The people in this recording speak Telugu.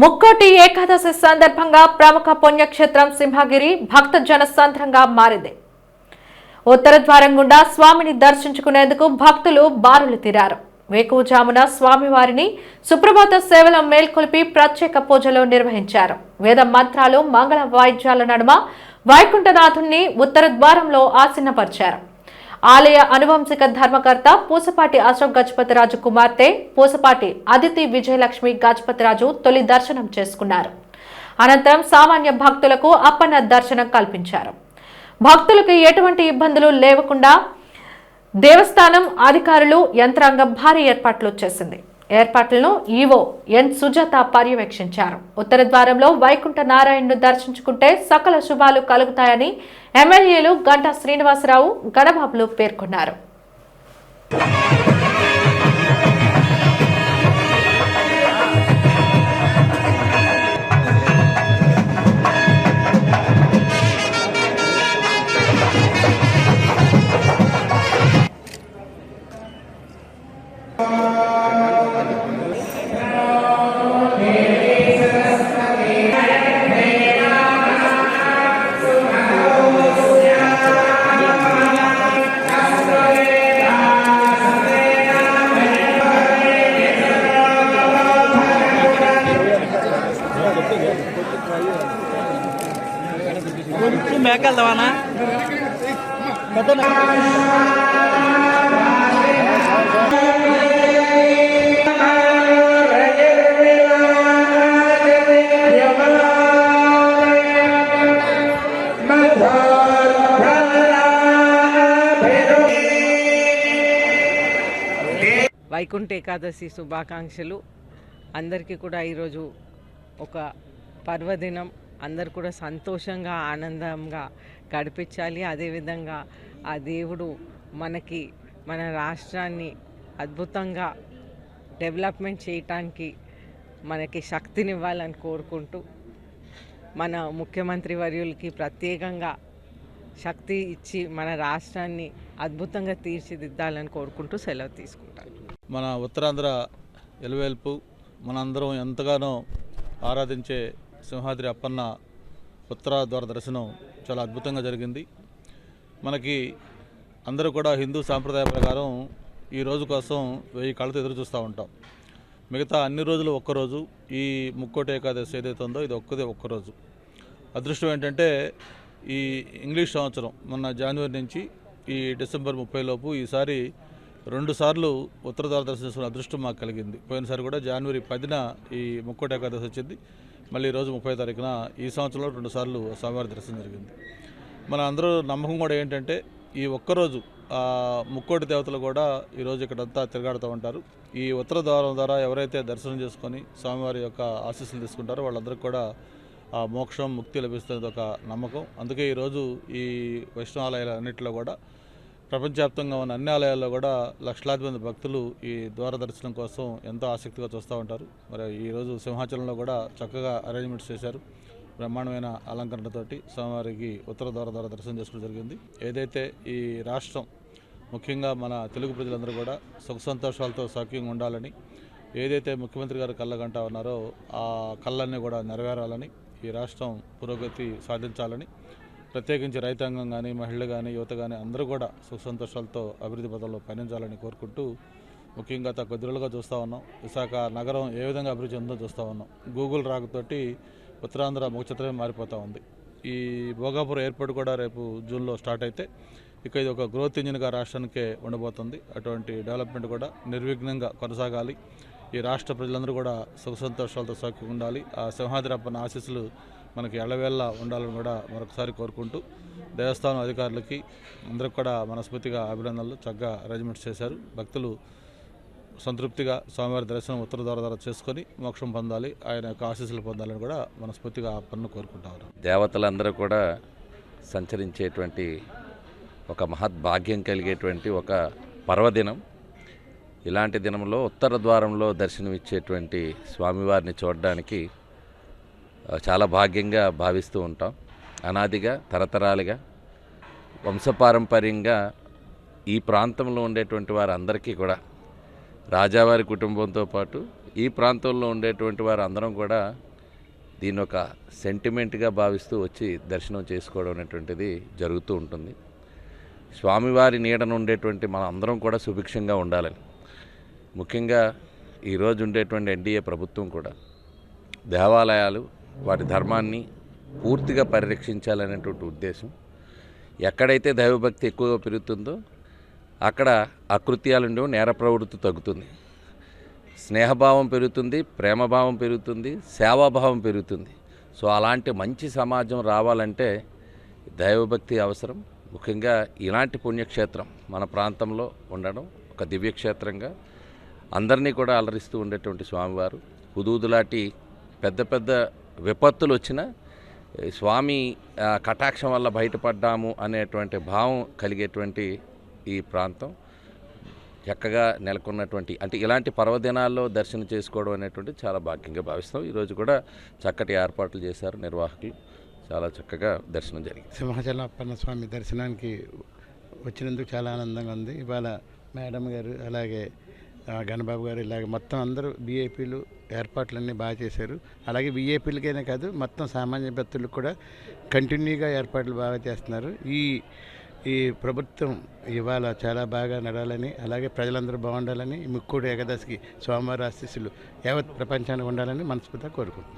ముక్కోటి ఏకాదశి సందర్భంగా ప్రముఖ పుణ్యక్షేత్రం సింహగిరి భక్త జనసంద్రంగా మారింది. ఉత్తర ద్వారం గుండా స్వామిని దర్శించుకునేందుకు భక్తులు బారులు తీరారు. వేకువజామున స్వామివారిని సుప్రభాత సేవల మేల్కొల్పి ప్రత్యేక పూజలు నిర్వహించారు. వేద మంత్రాలు మంగళ వాయిద్యాల నడుమ వైకుంఠనాథుణ్ణి ఉత్తర ద్వారంలో ఆసీనపరిచారు. ఆలయ అనువంశిక ధర్మకర్త పూసపాటి అశోక్ గజపతిరాజు కుమార్తె పూసపాటి అదితి విజయలక్ష్మి గజపతిరాజు తొలి దర్శనం చేసుకున్నారు. అనంతరం సామాన్య భక్తులకు అప్పన్న దర్శనం కల్పించారు. భక్తులకు ఎటువంటి ఇబ్బందులు లేవకుండా దేవస్థానం అధికారులు యంత్రాంగం భారీ ఏర్పాట్లు చేసింది. ఏర్పాట్లను ఈవో ఎన్ సుజాత పర్యవేక్షించారు. ఉత్తర ద్వారంలో వైకుంఠ నారాయణను దర్శించుకుంటే సకల శుభాలు కలుగుతాయని ఎమ్మెల్యేలు గంటా శ్రీనివాసరావు గణబాబులు పేర్కొన్నారు. నువ్వు వైకుంఠ ఏకాదశి శుభాకాంక్షలు. అందరికీ కూడా ఈరోజు ఒక పర్వదినం. అందరు కూడా సంతోషంగా ఆనందంగా గడిపించాలి. అదేవిధంగా ఆ దేవుడు మనకి మన రాష్ట్రాన్ని అద్భుతంగా డెవలప్మెంట్ చేయటానికి మనకి శక్తినివ్వాలని కోరుకుంటూ మన ముఖ్యమంత్రి వర్యులకి ప్రత్యేకంగా శక్తి ఇచ్చి మన రాష్ట్రాన్ని అద్భుతంగా తీర్చిదిద్దాలని కోరుకుంటూ సెలవు తీసుకుంటాను. మన ఉత్తరాంధ్ర ఎలువేల్పు మనందరం ఎంతగానో ఆరాధించే సింహాద్రి అప్పన్న ఉత్తర ద్వార దర్శనం చాలా అద్భుతంగా జరిగింది. మనకి అందరూ కూడా హిందూ సాంప్రదాయ ప్రకారం ఈ రోజు కోసం వెయ్యి కళ్ళతో ఎదురు చూస్తూ ఉంటాం. మిగతా అన్ని రోజులు ఒక్కరోజు ఈ ముక్కోటి ఏకాదశి ఏదైతే ఉందో ఇది ఒక్కదే ఒక్కరోజు అదృష్టం ఏంటంటే ఈ ఇంగ్లీష్ సంవత్సరం మొన్న జనవరి నుంచి ఈ డిసెంబర్ ముప్పై లోపు ఈసారి రెండుసార్లు ఉత్తర దర్శనం అదృష్టం మాకు కలిగింది. పోయినసారి కూడా జనవరి పదిన ఈ ముక్కోటి ఏకాదశి వచ్చింది. మళ్ళీ ఈరోజు ముప్పై తారీఖున ఈ సంవత్సరంలో రెండుసార్లు స్వామివారి దర్శనం జరిగింది. మన అందరూ నమ్మకం కూడా ఏంటంటే ఈ ఒక్కరోజు ముక్కోటి దేవతలు కూడా ఈరోజు ఇక్కడంతా తిరగాడుతూ ఉంటారు. ఈ ఉత్తర ద్వారం ద్వారా ఎవరైతే దర్శనం చేసుకొని స్వామివారి యొక్క ఆశీస్సులు తీసుకుంటారో వాళ్ళందరికీ కూడా ఆ మోక్షం ముక్తి లభిస్తుంది ఒక నమ్మకం. అందుకే ఈరోజు ఈ వైష్ణవాలయాలన్నింటిలో కూడా ప్రపంచవ్యాప్తంగా ఉన్న అన్ని ఆలయాల్లో కూడా లక్షలాది మంది భక్తులు ఈ ద్వార దర్శనం కోసం ఎంతో ఆసక్తిగా చూస్తూ ఉంటారు. మరి ఈరోజు సింహాచలంలో కూడా చక్కగా అరేంజ్మెంట్స్ చేశారు. బ్రహ్మాండమైన అలంకరణతోటి స్వామివారికి ఉత్తర ద్వార ద్వారా దర్శనం చేసుకోవడం జరిగింది. ఏదైతే ఈ రాష్ట్రం ముఖ్యంగా మన తెలుగు ప్రజలందరూ కూడా సుఖ సంతోషాలతో సౌఖ్యంగా ఉండాలని ఏదైతే ముఖ్యమంత్రి గారు కళ్ళగంటా ఉన్నారో ఆ కళ్ళన్నీ కూడా నెరవేరాలని ఈ రాష్ట్రం పురోగతి సాధించాలని ప్రత్యేకించి రైతాంగం కానీ మహిళలు కానీ యువత కానీ అందరూ కూడా సుఖ సంతోషాలతో అభివృద్ధి పదంలో పయనించాలని కోరుకుంటూ ముఖ్యంగా గత కొద్ది రోజులుగా చూస్తూ ఉన్నాం. విశాఖ నగరం ఏ విధంగా అభివృద్ధి చెందో చూస్తూ ఉన్నాం. గూగుల్ రాకతోటి ఉత్తరాంధ్ర ముఖచిత్రమే మారిపోతూ ఉంది. ఈ భోగాపురం ఎయిర్పోర్ట్ కూడా రేపు జూన్లో స్టార్ట్ అయితే ఇక ఇది ఒక గ్రోత్ ఇంజిన్గా రాష్ట్రానికే ఉండబోతుంది. అటువంటి డెవలప్మెంట్ కూడా నిర్విఘ్నంగా కొనసాగాలి. ఈ రాష్ట్ర ప్రజలందరూ కూడా సుఖ సంతోషాలతో సౌఖ్యంగా ఉండాలి. ఆ సింహాద్రప్పన ఆశీస్సులు మనకి ఎళ్ళవేళ్ళ ఉండాలని కూడా మరొకసారి కోరుకుంటూ దేవస్థానం అధికారులకి అందరికి కూడా మనస్ఫూర్తిగా అభినందనలు. చక్కగా అరేంజ్మెంట్స్ చేశారు. భక్తులు సంతృప్తిగా స్వామివారి దర్శనం ఉత్తర ద్వార ద్వారా చేసుకొని మోక్షం పొందాలి. ఆయన యొక్క ఆశీస్సులు పొందాలని కూడా మనస్ఫూర్తిగా ఆ పన్ను కోరుకుంటారు దేవతలందరూ కూడా సంచరించేటువంటి ఒక మహద్భాగ్యం కలిగేటువంటి ఒక పర్వదినం. ఇలాంటి దినంలో ఉత్తర ద్వారంలో దర్శనమిచ్చేటువంటి స్వామివారిని చూడడానికి చాలా భాగ్యంగా భావిస్తూ ఉంటాం. అనాదిగా తరతరాలుగా వంశపారంపర్యంగా ఈ ప్రాంతంలో ఉండేటువంటి వారందరికీ కూడా రాజావారి కుటుంబంతో పాటు ఈ ప్రాంతంలో ఉండేటువంటి వారు అందరం కూడా దీని ఒక సెంటిమెంట్గా భావిస్తూ వచ్చి దర్శనం చేసుకోవడం అనేటువంటిది జరుగుతూ ఉంటుంది. స్వామివారి నీడన ఉండేటువంటి మన అందరం కూడా సుభిక్షంగా ఉండాలని. ముఖ్యంగా ఈరోజు ఉండేటువంటి ఎన్డీఏ ప్రభుత్వం కూడా దేవాలయాలు వాటి ధర్మాన్ని పూర్తిగా పరిరక్షించాలనేటువంటి ఉద్దేశం. ఎక్కడైతే దైవభక్తి ఎక్కువగా పెరుగుతుందో అక్కడ అకృత్యాలుండో నేర ప్రవృత్తి తగ్గుతుంది. స్నేహభావం పెరుగుతుంది ప్రేమభావం పెరుగుతుంది సేవాభావం పెరుగుతుంది. సో అలాంటి మంచి సమాజం రావాలంటే దైవభక్తి అవసరం. ముఖ్యంగా ఇలాంటి పుణ్యక్షేత్రం మన ప్రాంతంలో ఉండడం ఒక దివ్యక్షేత్రంగా అందరినీ కూడా అలరిస్తూ ఉండేటువంటి స్వామివారు. హుదూదులాంటి పెద్ద పెద్ద విపత్తులు వచ్చినా స్వామి కటాక్షం వల్ల బయటపడ్డాము అనేటువంటి భావం కలిగేటువంటి ఈ ప్రాంతం. చక్కగా నెలకొన్నటువంటి అంటే ఇలాంటి పర్వదినాల్లో దర్శనం చేసుకోవడం అనేటువంటి చాలా భాగ్యంగా భావిస్తాం. ఈరోజు కూడా చక్కటి ఏర్పాట్లు చేశారు నిర్వాహకులు. చాలా చక్కగా దర్శనం జరిగింది. సింహాచలం అప్పన్న స్వామి దర్శనానికి వచ్చినందుకు చాలా ఆనందంగా ఉంది. ఇవాళ మేడం గారు అలాగే గణబాబు గారు ఇలాగే మొత్తం అందరూ బీఏపీలు ఏర్పాట్లన్నీ బాగా చేశారు. అలాగే బీఏపీలకైనా కాదు మొత్తం సామాన్య భక్తులకు కూడా కంటిన్యూగా ఏర్పాట్లు బాగా చేస్తున్నారు. ఈ ఈ ప్రభుత్వం ఇవాళ చాలా బాగా నడాలని అలాగే ప్రజలందరూ బాగుండాలని ముక్కుడు ఏకాదశికి స్వామివారి ఆశీస్సులు యావత్ ప్రపంచానికి ఉండాలని మనస్ఫూర్తిగా కోరుకుంటున్నాం.